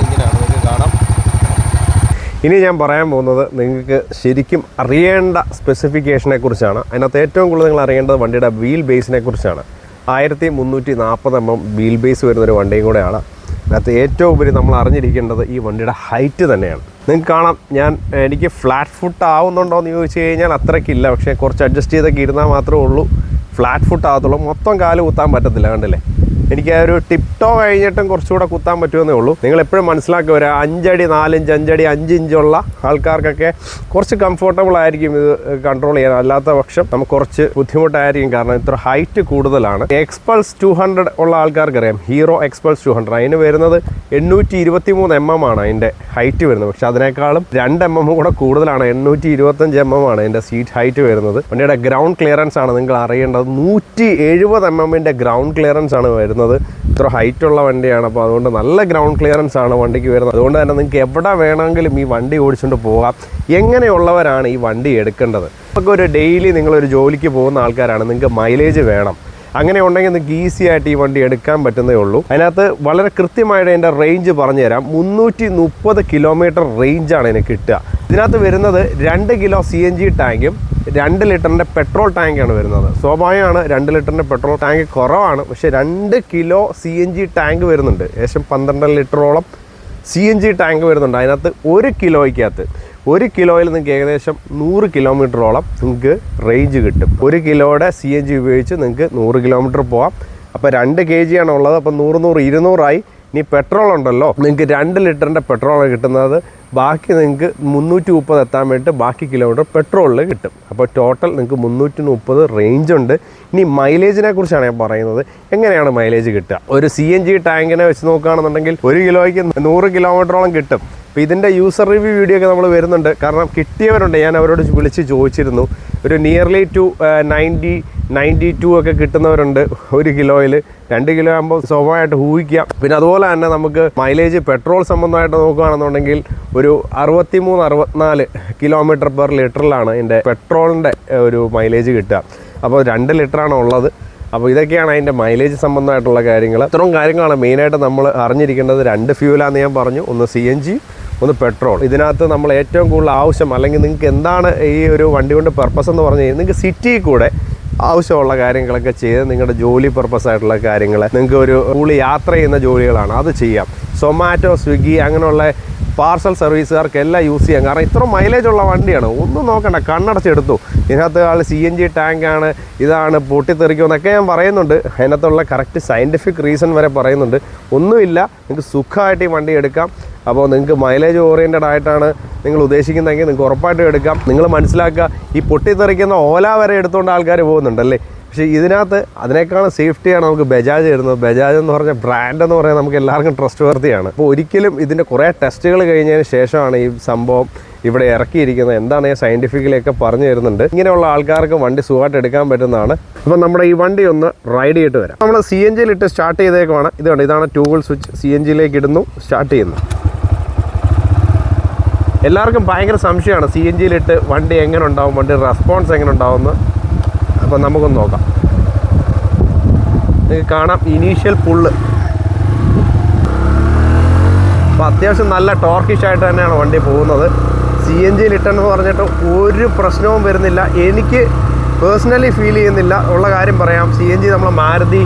Speaker 1: ഇനി ഞാൻ പറയാൻ പോകുന്നത് നിങ്ങൾക്ക് ശരിക്കും അറിയേണ്ട സ്പെസിഫിക്കേഷനെ കുറിച്ചാണ്. അതിനകത്ത് ഏറ്റവും കൂടുതൽ നിങ്ങൾ അറിയേണ്ടത് വണ്ടിയുടെ വീൽ ബേസിനെ കുറിച്ചാണ്. ആയിരത്തി മുന്നൂറ്റി നാൽപ്പത് എം എം വീൽ ബേസ് വരുന്നൊരു വണ്ടിയും കൂടെയാണ്. അതിനകത്ത് ഏറ്റവും ഉപരി നമ്മൾ അറിഞ്ഞിരിക്കേണ്ടത് ഈ വണ്ടിയുടെ ഹൈറ്റ് തന്നെയാണ്. നിങ്ങൾക്ക് കാണാം ഞാൻ എനിക്ക് ഫ്ലാറ്റ് ഫുട്ട് ആവുന്നുണ്ടോ എന്ന് ചോദിച്ചു കഴിഞ്ഞാൽ അത്രയ്ക്കില്ല പക്ഷേ കുറച്ച് അഡ്ജസ്റ്റ് ചെയ്തൊക്കെ ഇരുന്നാൽ മാത്രമേ ഉള്ളൂ. ഫ്ലാറ്റ് ഫുട്ട് ആകത്തുള്ളൂ. മൊത്തം കാൽ കുത്താൻ പറ്റത്തില്ല കണ്ടില്ലേ? എനിക്ക് ആ ഒരു ടിപ്ടോ കഴിഞ്ഞിട്ടും കുറച്ചുകൂടെ കുത്താൻ പറ്റുമെന്നേ ഉള്ളൂ. നിങ്ങൾ എപ്പോഴും മനസ്സിലാക്കി വരാം അഞ്ചടി നാലിഞ്ച് അഞ്ചടി അഞ്ച് ഇഞ്ചുള്ള ആൾക്കാർക്കൊക്കെ കുറച്ച് കംഫർട്ടബിൾ ആയിരിക്കും ഇത് കൺട്രോൾ ചെയ്യാൻ. അല്ലാത്ത പക്ഷം നമുക്ക് കുറച്ച് ബുദ്ധിമുട്ടായിരിക്കും. കാരണം ഇത്ര ഹൈറ്റ് കൂടുതലാണ്. എക്സ്പൾസ് ടു ഹൺഡ്രഡ് ഉള്ള ആൾക്കാർക്കറിയാം. ഹീറോ എക്സ്പൾസ് ടു ഹൺഡ്രഡ് അതിന് വരുന്നത് എണ്ണൂറ്റി ഇരുപത്തി മൂന്ന് എം എം ആണ് അതിന്റെ ഹൈറ്റ് വരുന്നത്. പക്ഷെ അതിനേക്കാളും രണ്ട് എം എം കൂടെ കൂടുതലാണ്. എണ്ണൂറ്റി ഇരുപത്തഞ്ച് എം എം ആണ് അതിന്റെ സീറ്റ് ഹൈറ്റ് വരുന്നത്. വണ്ടിയുടെ ഗ്രൗണ്ട് ക്ലിയറൻസ് ആണ്. നിങ്ങൾ അറിയേണ്ടത് നൂറ്റി എഴുപത് എം എമ്മിന്റെ ഗ്രൗണ്ട് ക്ലിയറൻസ് ആണ് വരുന്നത്. ഇത്ര ഹൈറ്റ് ഉള്ള വണ്ടിയാണ്. അപ്പോൾ അതുകൊണ്ട് നല്ല ഗ്രൗണ്ട് ക്ലിയറൻസ് ആണ് വണ്ടിക്ക് വരുന്നത്. അതുകൊണ്ട് തന്നെ നിങ്ങൾക്ക് എവിടെ വേണമെങ്കിലും ഈ വണ്ടി ഓടിച്ചുകൊണ്ട് പോകാം. എങ്ങനെയുള്ളവരാണ് ഈ വണ്ടി എടുക്കേണ്ടത്? നമുക്കൊരു ഡെയിലി നിങ്ങളൊരു ജോലിക്ക് പോകുന്ന ആൾക്കാരാണ്. നിങ്ങൾക്ക് മൈലേജ് വേണം. അങ്ങനെ ഉണ്ടെങ്കിൽ നിങ്ങൾക്ക് ഈസി ആയിട്ട് ഈ വണ്ടി എടുക്കാൻ പറ്റുന്നേ ഉള്ളൂ. അതിനകത്ത് വളരെ കൃത്യമായിട്ട് അതിന്റെ റേഞ്ച് പറഞ്ഞു തരാം മുന്നൂറ്റി മുപ്പത് കിലോമീറ്റർ റേഞ്ചാണ് ഇതിന് കിട്ടുക. ഇതിനകത്ത് വരുന്നത് രണ്ട് കിലോ സി എൻ ജി ടാങ്കും രണ്ട് ലിറ്ററിന്റെ പെട്രോൾ ടാങ്കാണ് വരുന്നത്. സ്വാഭാവികമാണ് രണ്ട് ലിറ്ററിന്റെ പെട്രോൾ ടാങ്ക് കുറവാണ് പക്ഷേ രണ്ട് kilo C N G tank വരുന്നുണ്ട്. ഏകദേശം പന്ത്രണ്ട് ലിറ്ററോളം സി എൻ ജി ടാങ്ക് വരുന്നുണ്ട്. അതിനകത്ത് ഒരു കിലോയ്ക്കകത്ത് ഒരു കിലോയിൽ നിങ്ങൾക്ക് ഏകദേശം നൂറ് കിലോമീറ്ററോളം നിങ്ങൾക്ക് റേഞ്ച് കിട്ടും. ഒരു കിലോയുടെ സി എൻ ജി ഉപയോഗിച്ച് നിങ്ങൾക്ക് നൂറ് കിലോമീറ്റർ പോകാം അപ്പോൾ രണ്ട് കെ ജി ആണ് ഉള്ളത്. അപ്പോൾ നൂറ് നൂറ് ഇരുന്നൂറായി. ഇനി പെട്രോൾ ഉണ്ടല്ലോ. നിങ്ങൾക്ക് രണ്ട് ലിറ്ററിന്റെ പെട്രോളാണ് കിട്ടുന്നത്. ബാക്കി നിങ്ങൾക്ക് മുന്നൂറ്റി മുപ്പത് എത്താൻ വേണ്ടിയിട്ട് ബാക്കി കിലോമീറ്റർ പെട്രോളിൽ കിട്ടും. അപ്പോൾ ടോട്ടൽ നിങ്ങൾക്ക് മുന്നൂറ്റി മുപ്പത് റേഞ്ച് ഉണ്ട്. ഇനി മൈലേജിനെ കുറിച്ചാണ് ഞാൻ പറയുന്നത്. എങ്ങനെയാണ് മൈലേജ് കിട്ടുക? ഒരു സി എൻ ജി ടാങ്കിനെ വെച്ച് നോക്കുകയാണെന്നുണ്ടെങ്കിൽ ഒരു കിലോയ്ക്ക് നൂറ് കിലോമീറ്ററോളം കിട്ടും. അപ്പോൾ ഇതിന്റെ യൂസർ റിവ്യൂ വീഡിയോ ഒക്കെ നമ്മൾ വരുന്നുണ്ട്. കാരണം കിട്ടിയവരുണ്ട്. ഞാൻ അവരോട് വിളിച്ച് ചോദിച്ചിരുന്നു. ഒരു nearly two ninety ninety two ഒക്കെ കിട്ടുന്നവരുണ്ട് ഒരു കിലോയിൽ രണ്ട് കിലോ ആകുമ്പോൾ സ്വാഭാവികമായിട്ട് ഊഹിക്കാം. പിന്നെ അതുപോലെ തന്നെ നമുക്ക് മൈലേജ് പെട്രോൾ സംബന്ധമായിട്ട് നോക്കുകയാണെന്നുണ്ടെങ്കിൽ ഒരു അറുപത്തി മൂന്ന് അറുപത്തിനാല് കിലോമീറ്റർ പെർ ലിറ്ററിലാണ് എന്റെ പെട്രോളിന്റെ ഒരു മൈലേജ് കിട്ടുക. അപ്പോൾ രണ്ട് ലിറ്ററാണ് ഉള്ളത്. അപ്പോൾ ഇതൊക്കെയാണ് അതിന്റെ മൈലേജ് സംബന്ധമായിട്ടുള്ള കാര്യങ്ങൾ. ഇത്രയും കാര്യങ്ങളാണ് മെയിനായിട്ട് നമ്മൾ അറിഞ്ഞിരിക്കേണ്ടത്. രണ്ട് ഫ്യൂലാന്ന് ഞാൻ പറഞ്ഞു. ഒന്ന് സി എൻ ജി ഒന്ന് പെട്രോൾ ഇതിനകത്ത് നമ്മൾ ഏറ്റവും കൂടുതൽ ആവശ്യം അല്ലെങ്കിൽ നിങ്ങൾക്ക് എന്താണ് ഈ ഒരു വണ്ടി കൊണ്ട് പർപ്പസ് എന്ന് പറഞ്ഞു കഴിഞ്ഞാൽ നിങ്ങൾക്ക് സിറ്റിയിൽ കൂടെ ആവശ്യമുള്ള കാര്യങ്ങളൊക്കെ ചെയ്ത് നിങ്ങളുടെ ജോലി പർപ്പസ് ആയിട്ടുള്ള കാര്യങ്ങൾ നിങ്ങൾക്ക് ഒരു കൂടുതൽ യാത്ര ചെയ്യുന്ന ജോലികളാണ് അത് ചെയ്യാം. സൊമാറ്റോ സ്വിഗ്ഗി അങ്ങനെയുള്ള പാർസൽ സർവീസുകാർക്ക് എല്ലാം യൂസ് ചെയ്യാം. കാരണം ഇത്ര മൈലേജ് ഉള്ള വണ്ടിയാണ്. ഒന്നും നോക്കണ്ട. കണ്ണടച്ചെടുത്തു ഇതിനകത്ത് ആൾ സി എൻ ജി ടാങ്കാണ് ഇതാണ് പൊട്ടിത്തെറിക്കുമെന്നൊക്കെ ഞാൻ പറയുന്നുണ്ട്. അതിനകത്തുള്ള കറക്റ്റ് സയന്റിഫിക് റീസൺ വരെ പറയുന്നുണ്ട്. ഒന്നുമില്ല. നിങ്ങൾക്ക് സുഖമായിട്ട് ഈ വണ്ടി എടുക്കാം. അപ്പോൾ നിങ്ങൾക്ക് മൈലേജ് ഓറിയന്റഡ് ആയിട്ടാണ് നിങ്ങൾ ഉദ്ദേശിക്കുന്നതെങ്കിൽ നിങ്ങൾക്ക് ഉറപ്പായിട്ടും എടുക്കാം. നിങ്ങൾ മനസ്സിലാക്കുക ഈ പൊട്ടിത്തെറിക്കുന്ന ഓല വരെ എടുത്തുകൊണ്ട് ആൾക്കാർ പോകുന്നുണ്ടല്ലേ പക്ഷേ ഇതിനകത്ത് അതിനേക്കാളും സേഫ്റ്റിയാണ് നമുക്ക് ബജാജ് വരുന്നത്. ബജാജ് എന്ന് പറഞ്ഞ ബ്രാൻഡ് എന്ന് പറഞ്ഞാൽ നമുക്ക് എല്ലാവർക്കും ട്രസ്റ്റ് വർത്തിയാണ് അപ്പോൾ ഒരിക്കലും ഇതിന്റെ കുറേ ടെസ്റ്റുകൾ കഴിഞ്ഞതിന് ശേഷമാണ് ഈ സംഭവം ഇവിടെ ഇറക്കിയിരിക്കുന്നത്. എന്താണ് ഞാൻ സയന്റിഫിക്കലിയൊക്കെ പറഞ്ഞു തരുന്നുണ്ട്. ഇങ്ങനെയുള്ള ആൾക്കാർക്ക് വണ്ടി സുഖമായിട്ട് എടുക്കാൻ പറ്റുന്നതാണ്. അപ്പോൾ നമ്മുടെ ഈ വണ്ടി ഒന്ന് റൈഡ് ചെയ്തിട്ട് വരാം. നമ്മൾ സി എൻ ജിയിലിട്ട് സ്റ്റാർട്ട് ചെയ്തേക്കുവാണ്. ഇതുണ്ട് ഇതാണ് ടൂൾ സ്വിച്ച് സി എൻ ജിയിലേക്ക് ഇടുന്നു സ്റ്റാർട്ട് ചെയ്യുന്നു. എല്ലാവർക്കും ഭയങ്കര സംശയമാണ് സി എൻ ജിയിലിട്ട് വണ്ടി എങ്ങനെ ഉണ്ടാവും വണ്ടി റെസ്പോൺസ് എങ്ങനെ ഉണ്ടാവുമെന്ന്. അപ്പം നമുക്കൊന്ന് നോക്കാം. നിങ്ങൾക്ക് കാണാം ഇനീഷ്യൽ പുള്ള് അപ്പോൾ അത്യാവശ്യം നല്ല ടോർക്കിഷ് ആയിട്ട് തന്നെയാണ് വണ്ടി പോകുന്നത്. സി എൻ ജിയിൽ ഇട്ടെന്ന് പറഞ്ഞിട്ട് ഒരു പ്രശ്നവും വരുന്നില്ല. എനിക്ക് പേഴ്സണലി ഫീൽ ചെയ്യുന്നില്ല. ഉള്ള കാര്യം പറയാം. സി എൻ ജി നമ്മളെ മാരുതി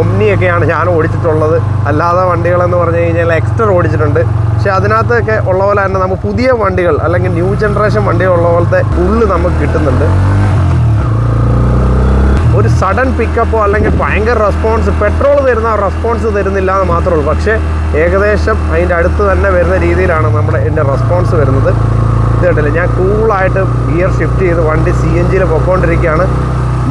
Speaker 1: ഒമ്നിയൊക്കെയാണ് ഞാൻ ഓടിച്ചിട്ടുള്ളത്. അല്ലാതെ വണ്ടികളെന്ന് പറഞ്ഞു കഴിഞ്ഞാൽ എക്സ്റ്റർ ഓടിച്ചിട്ടുണ്ട്. പക്ഷേ അതിനകത്തൊക്കെ ഉള്ള പോലെ തന്നെ നമുക്ക് പുതിയ വണ്ടികൾ അല്ലെങ്കിൽ ന്യൂ ജനറേഷൻ വണ്ടികൾ ഉള്ള പോലത്തെ ഉള്ളു നമുക്ക് കിട്ടുന്നുണ്ട്. ഒരു സഡൻ പിക്കപ്പോ അല്ലെങ്കിൽ ഭയങ്കര റെസ്പോൺസ് പെട്രോൾ തരുന്ന റെസ്പോൺസ് തരുന്നില്ല എന്ന് മാത്രമേ ഉള്ളൂ. പക്ഷേ ഏകദേശം അതിന്റെ അടുത്ത് തന്നെ വരുന്ന രീതിയിലാണ് നമ്മുടെ എന്റെ റെസ്പോൺസ് വരുന്നത്. ഇത് കേട്ടില്ല ഞാൻ കൂളായിട്ട് ഗിയർ ഷിഫ്റ്റ് ചെയ്ത് വണ്ടി സി എൻ ജിയിൽ പൊക്കോണ്ടിരിക്കുകയാണ്.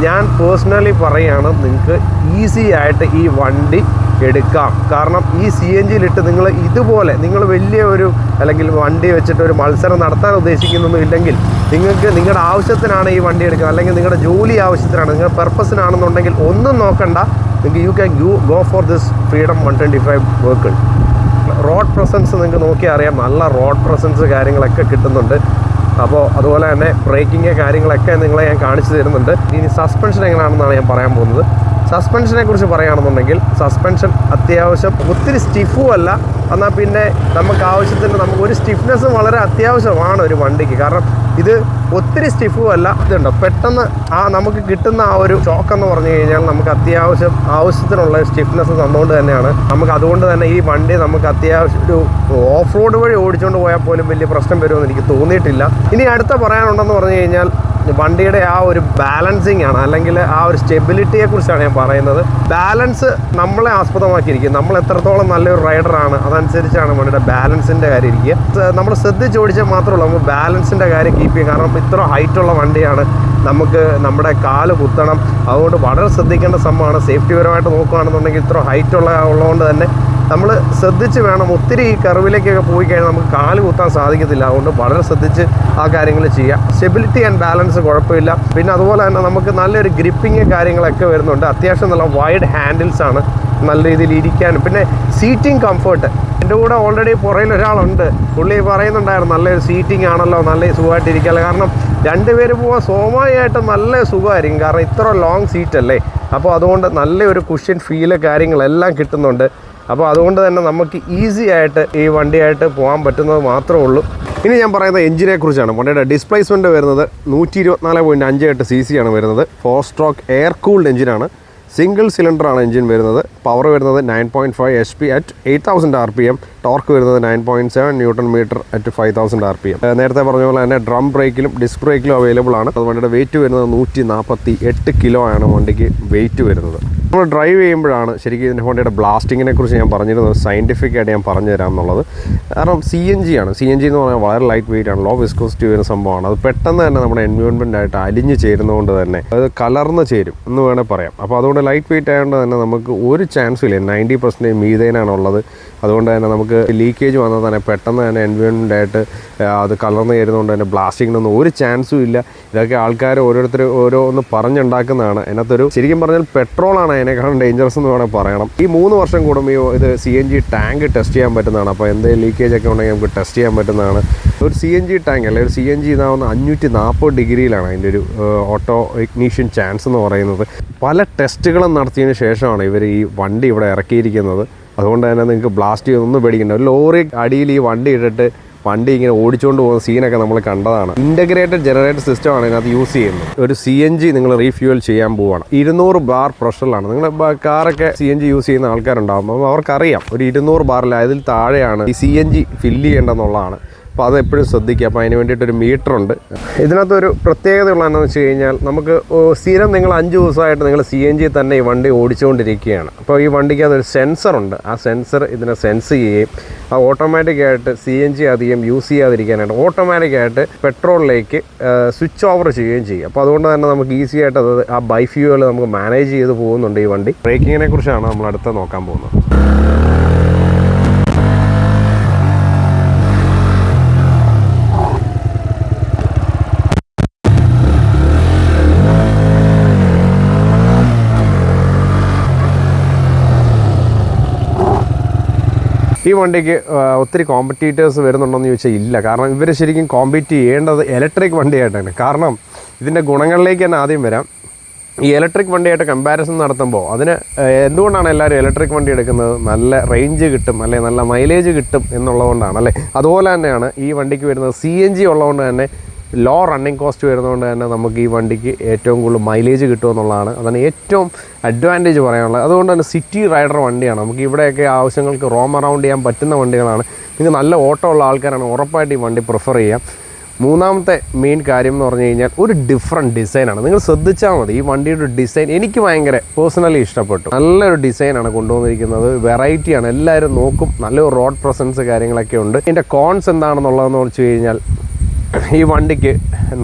Speaker 1: ഞാൻ പേഴ്സണലി പറയുകയാണ് നിങ്ങൾക്ക് ഈസി ആയിട്ട് ഈ വണ്ടി എടുക്കാം. കാരണം ഈ സി എൻ ജിയിലിട്ട് നിങ്ങൾ ഇതുപോലെ നിങ്ങൾ വലിയ ഒരു അല്ലെങ്കിൽ വണ്ടി വെച്ചിട്ട് ഒരു മത്സരം നടത്താൻ ഉദ്ദേശിക്കുന്നൊന്നും ഇല്ലെങ്കിൽ നിങ്ങൾക്ക് നിങ്ങളുടെ ആവശ്യത്തിനാണ് ഈ വണ്ടി എടുക്കുക. അല്ലെങ്കിൽ നിങ്ങളുടെ ജോലി ആവശ്യത്തിനാണ് നിങ്ങളുടെ പർപ്പസിനാണെന്നുണ്ടെങ്കിൽ ഒന്നും നോക്കണ്ട. നിങ്ങൾക്ക് you can you go for this Freedom one twenty five vehicle road presence നിങ്ങൾക്ക് നോക്കിയാൽ അറിയാം. നല്ല റോഡ് പ്രസൻസ് കാര്യങ്ങളൊക്കെ കിട്ടുന്നുണ്ട്. അപ്പോൾ അതുപോലെ തന്നെ ബ്രേക്കിങ് കാര്യങ്ങളൊക്കെ നിങ്ങളെ ഞാൻ കാണിച്ചു തരുന്നുണ്ട്. ഇനി സസ്പെൻഷൻ എങ്ങനെയാണെന്നാണ് ഞാൻ പറയാൻ പോകുന്നത്. സസ്പെൻഷനെ കുറിച്ച് പറയുകയാണെന്നുണ്ടെങ്കിൽ സസ്പെൻഷൻ അത്യാവശ്യം ഒത്തിരി സ്റ്റിഫും അല്ല. എന്നാൽ പിന്നെ നമുക്ക് ആവശ്യത്തിന് നമുക്ക് ഒരു സ്റ്റിഫ്നെസ് വളരെ അത്യാവശ്യമാണ് ഒരു വണ്ടിക്ക്. കാരണം ഇത് ഒത്തിരി സ്റ്റിഫും അല്ല. ഇതുണ്ടോ? പെട്ടെന്ന് ആ നമുക്ക് കിട്ടുന്ന ആ ഒരു ഷോക്ക് എന്ന് പറഞ്ഞു കഴിഞ്ഞാൽ നമുക്ക് അത്യാവശ്യം ആവശ്യത്തിനുള്ള സ്റ്റിഫ്നെസ് തന്നുകൊണ്ട് തന്നെയാണ്. നമുക്ക് അതുകൊണ്ട് തന്നെ ഈ വണ്ടി നമുക്ക് അത്യാവശ്യം ഒരു ഓഫ് റോഡ് വഴി ഓടിച്ചുകൊണ്ട് പോയാൽ പോലും വലിയ പ്രശ്നം വരുമെന്ന് എനിക്ക് തോന്നിയിട്ടില്ല. ഇനി അടുത്ത പറയാനുണ്ടെന്ന് പറഞ്ഞു കഴിഞ്ഞാൽ വണ്ടിയുടെ ആ ഒരു ബാലൻസിങ് ആണ് അല്ലെങ്കിൽ ആ ഒരു സ്റ്റെബിലിറ്റിയെ കുറിച്ചാണ് ഞാൻ പറയുന്നത്. ബാലൻസ് നമ്മളെ ആസ്പദമാക്കിയിരിക്കും. നമ്മൾ എത്രത്തോളം നല്ലൊരു റൈഡറാണ് അതനുസരിച്ചാണ് വണ്ടിയുടെ ബാലൻസിന്റെ കാര്യം ഇരിക്കുക. നമ്മൾ ശ്രദ്ധിച്ച് ഓടിച്ചാൽ മാത്രമല്ല നമുക്ക് ബാലൻസിന്റെ കാര്യം കീപ്പ് ചെയ്യും കാരണം ഇത്ര ഹൈറ്റുള്ള വണ്ടിയാണ് നമുക്ക് നമ്മുടെ കാൽ കുത്തണം. അതുകൊണ്ട് വളരെ ശ്രദ്ധിക്കേണ്ട സംഭവമാണ്. സേഫ്റ്റി പരമായിട്ട് നോക്കുകയാണെന്നുണ്ടെങ്കിൽ ഇത്ര ഹൈറ്റുള്ള ഉള്ളതുകൊണ്ട് തന്നെ നമ്മൾ ശ്രദ്ധിച്ച് വേണം. ഒത്തിരി കറിവിലേക്കൊക്കെ പോയി കഴിഞ്ഞാൽ നമുക്ക് കാൽ കുത്താൻ സാധിക്കത്തില്ല. അതുകൊണ്ട് വളരെ ശ്രദ്ധിച്ച് ആ കാര്യങ്ങൾ ചെയ്യാം സ്റ്റെബിലിറ്റി ആൻഡ് ബാലൻസ് കുഴപ്പമില്ല. പിന്നെ അതുപോലെ തന്നെ നമുക്ക് നല്ലൊരു ഗ്രിപ്പിങ് കാര്യങ്ങളൊക്കെ വരുന്നുണ്ട്. അത്യാവശ്യം നല്ല വൈഡ് ഹാൻഡിൽസ് ആണ് നല്ല രീതിയിൽ ഇരിക്കാനും പിന്നെ സീറ്റിംഗ് കംഫർട്ട് എന്റെ കൂടെ ഓൾറെഡി പുറയിൽ ഒരാളുണ്ട്. പുള്ളി പറയുന്നുണ്ടായിരുന്നു നല്ലൊരു സീറ്റിംഗ് ആണല്ലോ നല്ല സുഖമായിട്ട് ഇരിക്കാമല്ലോ കാരണം രണ്ടുപേര് പോകാൻ സ്വാഭാവികമായിട്ട് നല്ല സുഖമായിരിക്കും. കാരണം ഇത്ര ലോങ് സീറ്റല്ലേ അപ്പോൾ അതുകൊണ്ട് നല്ലൊരു കുഷ്യൻ ഫീൽ കാര്യങ്ങളെല്ലാം കിട്ടുന്നുണ്ട്. അപ്പോൾ അതുകൊണ്ട് തന്നെ നമുക്ക് ഈസി ആയിട്ട് ഈ വണ്ടിയായിട്ട് പോകാൻ പറ്റുന്നത് മാത്രമേ ഉള്ളൂ. ഇനി ഞാൻ പറയുന്നത് എഞ്ചിനെ കുറിച്ചാണ് വണ്ടിയുടെ ഡിസ്പ്ലേസ്മെന്റ് വരുന്നത് നൂറ്റി ഇരുപത്തിനാല് പോയിന്റ് അഞ്ച് എട്ട് സി സി ആണ് വരുന്നത്. ഫോർ സ്ട്രോക്ക് എയർ കൂൾഡ് എഞ്ചിനാണ് സിംഗിൾ സിലിണ്ടറാണ് എഞ്ചിൻ വരുന്നത്. പവർ വരുന്നത് nine point five H P at eight thousand R P M torque വരുന്നത് nine point seven newton metre at five thousand R P M നേരത്തെ പറഞ്ഞ പോലെ തന്നെ ഡ്രം ബ്രേക്കിലും ഡിസ്ക് ബ്രേക്കിലും അവൈലബിൾ ആണ്. അത് വണ്ടിയുടെ വെയിറ്റ് വരുന്നത് നൂറ്റി നാൽപ്പത്തി എട്ട് കിലോ ആണ് വണ്ടിക്ക് വെയിറ്റ് വരുന്നത്. നമ്മൾ ഡ്രൈവ് ചെയ്യുമ്പോഴാണ് ശരിക്കും ഇതിന്റെ ഹോണ്ടയുടെ ബ്ലാസ്റ്റിങ്ങിനെ കുറിച്ച് ഞാൻ പറഞ്ഞിരുന്നത്. സയന്റിഫിക് ആയിട്ട് ഞാൻ പറഞ്ഞു തരാം എന്നുള്ളത്. കാരണം സി എൻ ജി ആണ്. സി എൻ ജി എന്ന് പറഞ്ഞാൽ വളരെ ലൈറ്റ് വെയിറ്റ് ആണ്. ലോ വിസ്കോസിറ്റി വരുന്ന സംഭവമാണ്. അത് പെട്ടെന്ന് തന്നെ നമ്മുടെ എൻവയോൺമെന്റ് ആയിട്ട് അലിഞ്ഞ് ചേരുന്നതുകൊണ്ട് തന്നെ അത് കലർന്ന് ചേരും എന്ന് വേണേൽ പറയാം. അപ്പോൾ അതുകൊണ്ട് ലൈറ്റ് വെയിറ്റ് ആയതുകൊണ്ട് തന്നെ നമുക്ക് ഒരു ചാൻസും ഇല്ല. നയന്റി പെർസെന്റേജ് മീതേനാണ് ഉള്ളത് അതുകൊണ്ട് തന്നെ നമുക്ക് ലീക്കേജ് വന്നാൽ തന്നെ പെട്ടെന്ന് തന്നെ എൻവയോൺമെന്റ് ആയിട്ട് അത് കലർന്ന് ചേരുന്നതുകൊണ്ട് തന്നെ ബ്ലാസ്റ്റിങ്ങിനൊന്നും ഒരു ചാൻസും ഇല്ല. ഇതൊക്കെ ആൾക്കാർ ഓരോരുത്തർ ഓരോന്ന് പറഞ്ഞുണ്ടാക്കുന്നതാണ്. അതിനകത്തൊരു ശരിക്കും പറഞ്ഞാൽ പെട്രോളാണ് അതിനേക്കാളും ഡേഞ്ചറസ് എന്ന് വേണമെങ്കിൽ പറയണം. ഈ മൂന്ന് വർഷം കൂടുമ്പോൾ ഇത് C N G tank test ചെയ്യാൻ പറ്റുന്നതാണ്. അപ്പോൾ എന്തെങ്കിലും ലീക്കേജ് ഒക്കെ ഉണ്ടെങ്കിൽ നമുക്ക് ടെസ്റ്റ് ചെയ്യാൻ പറ്റുന്നതാണ്. ഒരു സി എൻ ജി ടാങ്ക് അല്ലെങ്കിൽ ഒരു സി എൻ ജി ഇതാവുന്ന അഞ്ഞൂറ്റി നാൽപ്പത് ഡിഗ്രിയിലാണ് അതിന്റെ ഒരു ഓട്ടോ ഇഗ്നീഷ്യൻ ചാൻസ് എന്ന് പറയുന്നത്. പല ടെസ്റ്റുകളും നടത്തിയതിന് ശേഷമാണ് ഇവർ ഈ വണ്ടി ഇവിടെ ഇറക്കിയിരിക്കുന്നത്. അതുകൊണ്ട് തന്നെ നിങ്ങൾക്ക് ബ്ലാസ്റ്റ് ചെയ്തൊന്നും പേടിക്കേണ്ട. ഒരു ലോറി അടിയിൽ ഈ വണ്ടി ഇട്ടിട്ട് വണ്ടി ഇങ്ങനെ ഓടിച്ചുകൊണ്ട് പോകുന്ന സീനൊക്കെ നമ്മൾ കണ്ടതാണ്. ഇന്റഗ്രേറ്റഡ് ജനറേറ്റർ സിസ്റ്റം ആണ് ഇതിനകത്ത് യൂസ് ചെയ്യുന്നത്. ഒരു സി എൻ ജി നിങ്ങൾ റീഫ്യൂവൽ ചെയ്യാൻ പോവുകയാണ് ഇരുന്നൂറ് ബാർ പ്രഷറിലാണ് നിങ്ങൾ കാറൊക്കെ സി എൻ ജി യൂസ് ചെയ്യുന്ന ആൾക്കാരുണ്ടാകുമ്പോൾ അവർക്കറിയാം. ഒരു ഇരുന്നൂറ് ബാറിൽ അതിൽ താഴെയാണ് ഈ സി എൻ ജി ഫില്ല് ചെയ്യേണ്ടതെന്നുള്ളതാണ്. അപ്പോൾ അതെപ്പോഴും ശ്രദ്ധിക്കുക. അപ്പോൾ അതിന് വേണ്ടിയിട്ടൊരു ഉണ്ട്. ഇതിനകത്തൊരു പ്രത്യേകതയുള്ള എന്താണെന്ന് വെച്ച് കഴിഞ്ഞാൽ നമുക്ക് സ്ഥിരം നിങ്ങൾ അഞ്ച് ദിവസമായിട്ട് നിങ്ങൾ സി എൻ ജി തന്നെ ഈ വണ്ടി ഓടിച്ചുകൊണ്ടിരിക്കുകയാണ്. അപ്പോൾ ഈ വണ്ടിക്ക് അതൊരു സെൻസർ ഉണ്ട്. ആ സെൻസർ ഇതിനെ സെൻസ് ചെയ്യുകയും ആ ഓട്ടോമാറ്റിക്കായിട്ട് സി എൻ ജി അധികം യൂസ് ചെയ്യാതിരിക്കാനായിട്ട് ഓട്ടോമാറ്റിക്കായിട്ട് പെട്രോളിലേക്ക് സ്വിച്ച് ഓവർ ചെയ്യുകയും ചെയ്യും അപ്പോൾ അതുകൊണ്ട് തന്നെ നമുക്ക് ഈസി ആയിട്ട് അത് ആ ബൈഫ്യൂവൽ നമുക്ക് മാനേജ് ചെയ്ത് പോകുന്നുണ്ട് ഈ വണ്ടി. ബ്രേക്കിങ്ങിനെ കുറിച്ചാണ് നമ്മൾ അടുത്ത നോക്കാൻ പോകുന്നത്. ഈ വണ്ടിക്ക് ഒത്തിരി കോമ്പറ്റീറ്റേഴ്സ് വരുന്നുണ്ടോയെന്ന് ചോദിച്ചാൽ ഇല്ല. കാരണം ഇവർ ശരിക്കും കോമ്പീറ്റ് ചെയ്യേണ്ടത് ഇലക്ട്രിക് വണ്ടിയായിട്ടാണ്. കാരണം ഇതിന്റെ ഗുണങ്ങളിലേക്ക് തന്നെ ആദ്യം വരാം. ഈ ഇലക്ട്രിക് വണ്ടിയായിട്ട് കമ്പാരിസൺ നടത്തുമ്പോൾ അതിന് എന്തുകൊണ്ടാണ് എല്ലാവരും ഇലക്ട്രിക് വണ്ടി എടുക്കുന്നത്? നല്ല റേഞ്ച് കിട്ടും അല്ലെങ്കിൽ നല്ല മൈലേജ് കിട്ടും എന്നുള്ളതുകൊണ്ടാണ് അല്ലേ? അതുപോലെ തന്നെയാണ് ഈ വണ്ടിക്ക് വരുന്നത് സി എൻ ജി ഉള്ളതുകൊണ്ട് തന്നെ ലോ റണ്ണിങ് കോസ്റ്റ് വരുന്നതുകൊണ്ട് തന്നെ നമുക്ക് ഈ വണ്ടിക്ക് ഏറ്റവും കൂടുതൽ മൈലേജ് കിട്ടുമെന്നുള്ളതാണ് അതാണ് ഏറ്റവും അഡ്വാന്റേജ് പറയാനുള്ളത്. അതുകൊണ്ട് തന്നെ സിറ്റി റൈഡർ വണ്ടിയാണ്. നമുക്ക് ഇവിടെയൊക്കെ ആവശ്യങ്ങൾക്ക് റോം അറൗണ്ട് ചെയ്യാൻ പറ്റുന്ന വണ്ടികളാണ്. നിങ്ങൾക്ക് നല്ല ഓട്ടം ഉള്ള ആൾക്കാരാണ്. ഉറപ്പായിട്ട് ഈ വണ്ടി പ്രിഫർ ചെയ്യാം. മൂന്നാമത്തെ മെയിൻ കാര്യം എന്ന് പറഞ്ഞു കഴിഞ്ഞാൽ ഒരു ഡിഫറെന്റ് ഡിസൈനാണ് നിങ്ങൾ ശ്രദ്ധിച്ചാൽ മതി. ഈ വണ്ടിയുടെ ഡിസൈൻ എനിക്ക് ഭയങ്കര പേഴ്സണലി ഇഷ്ടപ്പെട്ടു. നല്ലൊരു ഡിസൈനാണ് കൊണ്ടുവന്നിരിക്കുന്നത്. വെറൈറ്റിയാണ് എല്ലാവരും നോക്കും. നല്ലൊരു റോഡ് പ്രസൻസ് കാര്യങ്ങളൊക്കെ ഉണ്ട്. ഇതിന്റെ കോൺസ് എന്താണെന്നുള്ളതെന്ന് വെച്ച് കഴിഞ്ഞാൽ ഈ വണ്ടിക്ക്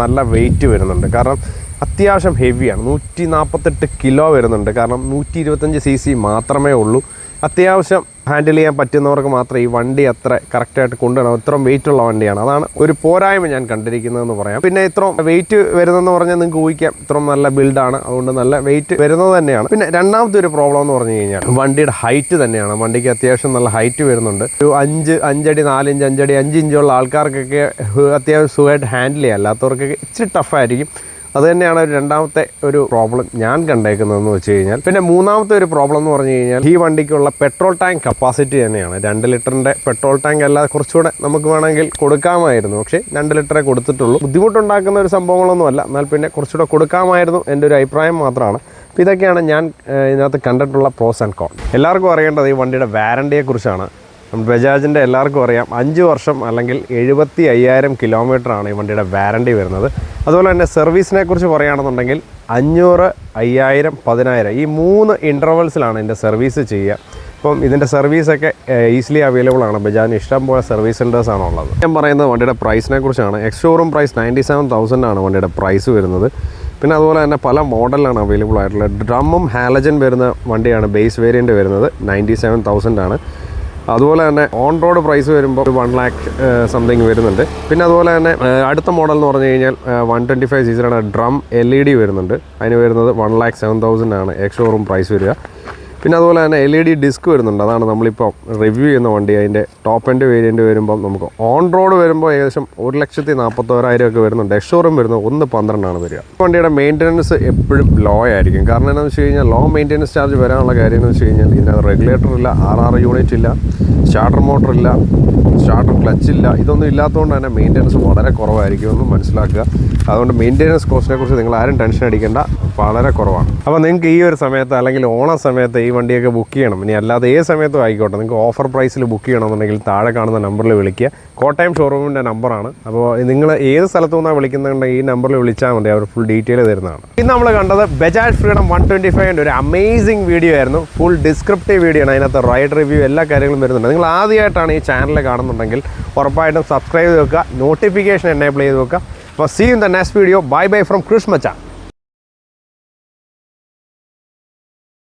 Speaker 1: നല്ല വെയിറ്റ് വരുന്നുണ്ട്. കാരണം അത്യാവശ്യം ഹെവിയാണ് നൂറ്റി നാൽപ്പത്തെട്ട് കിലോ വരുന്നുണ്ട്. കാരണം നൂറ്റി ഇരുപത്തഞ്ച് സി സി മാത്രമേ ഉള്ളൂ. അത്യാവശ്യം ഹാൻഡിൽ ചെയ്യാൻ പറ്റുന്നവർക്ക് മാത്രം ഈ വണ്ടി അത്ര കറക്റ്റായിട്ട് കൊണ്ടുവരണം. ഇത്രയും വെയിറ്റ് ഉള്ള വണ്ടിയാണ്. അതാണ് ഒരു പോരായ്മ ഞാൻ കണ്ടിരിക്കുന്നതെന്ന് പറയാം. പിന്നെ ഇത്രയും വെയിറ്റ് വരുന്നതെന്ന് പറഞ്ഞാൽ നിങ്ങൾക്ക് ഊഹിക്കാം. ഇത്രയും നല്ല ബിൽഡാണ് അതുകൊണ്ട് നല്ല വെയിറ്റ് വരുന്നത് തന്നെയാണ്. പിന്നെ രണ്ടാമത്തെ ഒരു പ്രോബ്ലം എന്ന് പറഞ്ഞു കഴിഞ്ഞാൽ വണ്ടിയുടെ ഹൈറ്റ് തന്നെയാണ്. വണ്ടിക്ക് അത്യാവശ്യം നല്ല ഹൈറ്റ് വരുന്നുണ്ട്. ഒരു അഞ്ച് അഞ്ചടി നാലിഞ്ച് അഞ്ചടി അഞ്ച് ഇഞ്ചുള്ള ആൾക്കാർക്കൊക്കെ അത്യാവശ്യം സുഖമായിട്ട് ഹാൻഡിൽ ചെയ്യാം. അല്ലാത്തവർക്കൊക്കെ ഇച്ചിരി ടഫായിരിക്കും അത് തന്നെയാണ് രണ്ടാമത്തെ ഒരു പ്രോബ്ലം ഞാൻ കണ്ടേക്കുന്നതെന്ന് വെച്ച് കഴിഞ്ഞാൽ. പിന്നെ മൂന്നാമത്തെ ഒരു പ്രോബ്ലം എന്ന് പറഞ്ഞു കഴിഞ്ഞാൽ ഈ വണ്ടിക്കുള്ള പെട്രോൾ ടാങ്ക് കപ്പാസിറ്റി തന്നെയാണ്. രണ്ട് ലിറ്ററിന്റെ പെട്രോൾ ടാങ്ക് അല്ലാതെ കുറച്ചുകൂടെ നമുക്ക് വേണമെങ്കിൽ കൊടുക്കാമായിരുന്നു. പക്ഷേ രണ്ട് ലിറ്ററേ കൊടുത്തിട്ടുള്ളൂ. ബുദ്ധിമുട്ടുണ്ടാക്കുന്ന ഒരു സംഭവങ്ങളൊന്നുമല്ല എന്നാൽ പിന്നെ കുറച്ചുകൂടെ കൊടുക്കാമായിരുന്നു എന്റെ ഒരു അഭിപ്രായം മാത്രമാണ്. ഇതൊക്കെയാണ് ഞാൻ ഇതിനകത്ത് കണ്ടിട്ടുള്ള പ്രോസ് ആൻഡ് കോൺ എല്ലാവർക്കും അറിയേണ്ടത് ഈ വണ്ടിയുടെ വാറണ്ടിയെക്കുറിച്ചാണ് ബജാജിന്റെ എല്ലാവർക്കും അറിയാം. അഞ്ച് വർഷം അല്ലെങ്കിൽ എഴുപത്തി അയ്യായിരം കിലോമീറ്ററാണ് ഈ വണ്ടിയുടെ വാറണ്ടി വരുന്നത്. അതുപോലെ തന്നെ സർവീസിനെ കുറിച്ച് പറയുകയാണെന്നുണ്ടെങ്കിൽ അഞ്ഞൂറ് അയ്യായിരം പതിനായിരം ഈ മൂന്ന് ഇന്റർവൽസിലാണ് ഇതിന്റെ സർവീസ് ചെയ്യുക. അപ്പം ഇതിന്റെ സർവീസൊക്കെ ഈസിലി അവൈലബിൾ ആണ്. ബജാജിന് ഇഷ്ടം പോലെ സർവീസ് സെന്റേഴ്സ് ആണ് ഉള്ളത്. ഞാൻ പറയുന്നത് വണ്ടിയുടെ പ്രൈസിനെ കുറിച്ചാണ്. Ex showroom price ninety seven thousand ആണ് വണ്ടിയുടെ പ്രൈസ് വരുന്നത്. പിന്നെ അതുപോലെ തന്നെ പല മോഡലാണ് അവൈലബിൾ ആയിട്ടുള്ളത്. ഡ്രമ്മും ഹാലജൻ വരുന്ന വണ്ടിയാണ് ബേസ് വേരിയന്റ് വരുന്നത്. നയന്റി സെവൻ തൗസൻഡ് ആണ്. അതുപോലെ തന്നെ ഓൺ റോഡ് പ്രൈസ് വരുമ്പോൾ വൺ ലാക്ക് സംതിങ് വരുന്നുണ്ട്. പിന്നെ അതുപോലെ തന്നെ അടുത്ത മോഡൽ എന്ന് പറഞ്ഞു കഴിഞ്ഞാൽ വൺ ട്വന്റി ഫൈവ് സീസറാണ് ഡ്രം എൽ ഇ ഡി വരുന്നുണ്ട്. അതിന് വരുന്നത് വൺ ലാക്ക് സെവൻ തൗസൻഡ് ആണ്. എക്സ് ഷോറൂം പ്രൈസ് വരിക. പിന്നെ അതുപോലെ തന്നെ എൽ ഇ ഡി ഡിസ്ക് വരുന്നുണ്ട്. അതാണ് നമ്മളിപ്പോൾ റിവ്യൂ ചെയ്യുന്ന വണ്ടി. അതിന്റെ ടോപ്പ് എൻഡ് വേരിയന്റ് വരുമ്പോൾ നമുക്ക് ഓൺ റോഡ് വരുമ്പോൾ ഏകദേശം ഒരു ലക്ഷത്തി നാൽപ്പത്തോരായിരം ഒക്കെ വരുന്നുണ്ട്. എഷോറും ഷോറൂം വരുന്നത് ഒന്ന് പന്ത്രണ്ടാണ് വരിക. വണ്ടിയുടെ മെയിന്റനൻസ് എപ്പോഴും ലോ ആയിരിക്കും. കാരണം എന്താണെന്ന് വെച്ച് കഴിഞ്ഞാൽ ലോ മെയിന്റനൻസ് ചാർജ് വരാനുള്ള കാര്യം എന്ന് വെച്ച് കഴിഞ്ഞാൽ ഇതിനകത്ത് റെഗുലേറ്റർ ഇല്ല ആർ ആർ യൂണിറ്റ് ഇല്ല സ്റ്റാർട്ടർ മോട്ടർ ഇല്ല സ്റ്റാർട്ടർ ക്ലച്ച് ഇല്ല. ഇതൊന്നും ഇല്ലാത്തതുകൊണ്ട് തന്നെ മെയിന്റനൻസ് വളരെ കുറവായിരിക്കും എന്ന് മനസ്സിലാക്കുക. അതുകൊണ്ട് മെയിന്റനൻസ് കോസ്റ്റിനെ കുറിച്ച് നിങ്ങൾ ആരും ടെൻഷൻ അടിക്കേണ്ട. വളരെ കുറവാണ്. അപ്പോൾ നിങ്ങൾക്ക് ഈ ഒരു സമയത്ത് അല്ലെങ്കിൽ ഓണ സമയത്ത് ഈ വണ്ടിയൊക്കെ ബുക്ക് ചെയ്യണം. ഇനി അല്ലാതെ ഏത് സമയത്തും ആയിക്കോട്ടെ. നിങ്ങൾക്ക് ഓഫർ പ്രൈസിൽ ബുക്ക് ചെയ്യണമെന്നുണ്ടെങ്കിൽ താഴെ കാണുന്ന നമ്പറിൽ വിളിക്കുക. കോട്ടയം ഷോറൂമിന്റെ നമ്പറാണ് അപ്പോൾ നിങ്ങൾ ഏത് സ്ഥലത്തു നിന്നാണ് വിളിക്കുന്നുണ്ടെങ്കിൽ ഈ നമ്പറിൽ വിളിച്ചാൽ മതി. അവർ ഫുൾ ഡീറ്റെയിൽ തരുന്നതാണ്. ഇന്ന് നമ്മൾ കണ്ടത് ബജാജ് ഫ്രീഡം വൺ ട്വന്റി ഫൈവിന്റെ ഒരു അമേസിംഗ് വീഡിയോ ആയിരുന്നു. ഫുൾ ഡിസ്ക്രിപ്റ്റീവ് വീഡിയോ ആണ്. അതിനകത്ത് റൈഡ് റിവ്യൂ എല്ലാ കാര്യങ്ങളും വരുന്നുണ്ട്. നിങ്ങൾ ആദ്യമായിട്ടാണ് ഈ ചാനൽ കാണുന്നുണ്ടെങ്കിൽ ഉറപ്പായിട്ടും സബ്സ്ക്രൈബ് ചെയ്ത് വെക്കുക. നോട്ടിഫിക്കേഷൻ എനേബിൾ ചെയ്ത് വെക്കുക. അപ്പോൾ see in the next video bye bye from കൃഷ്മച്ച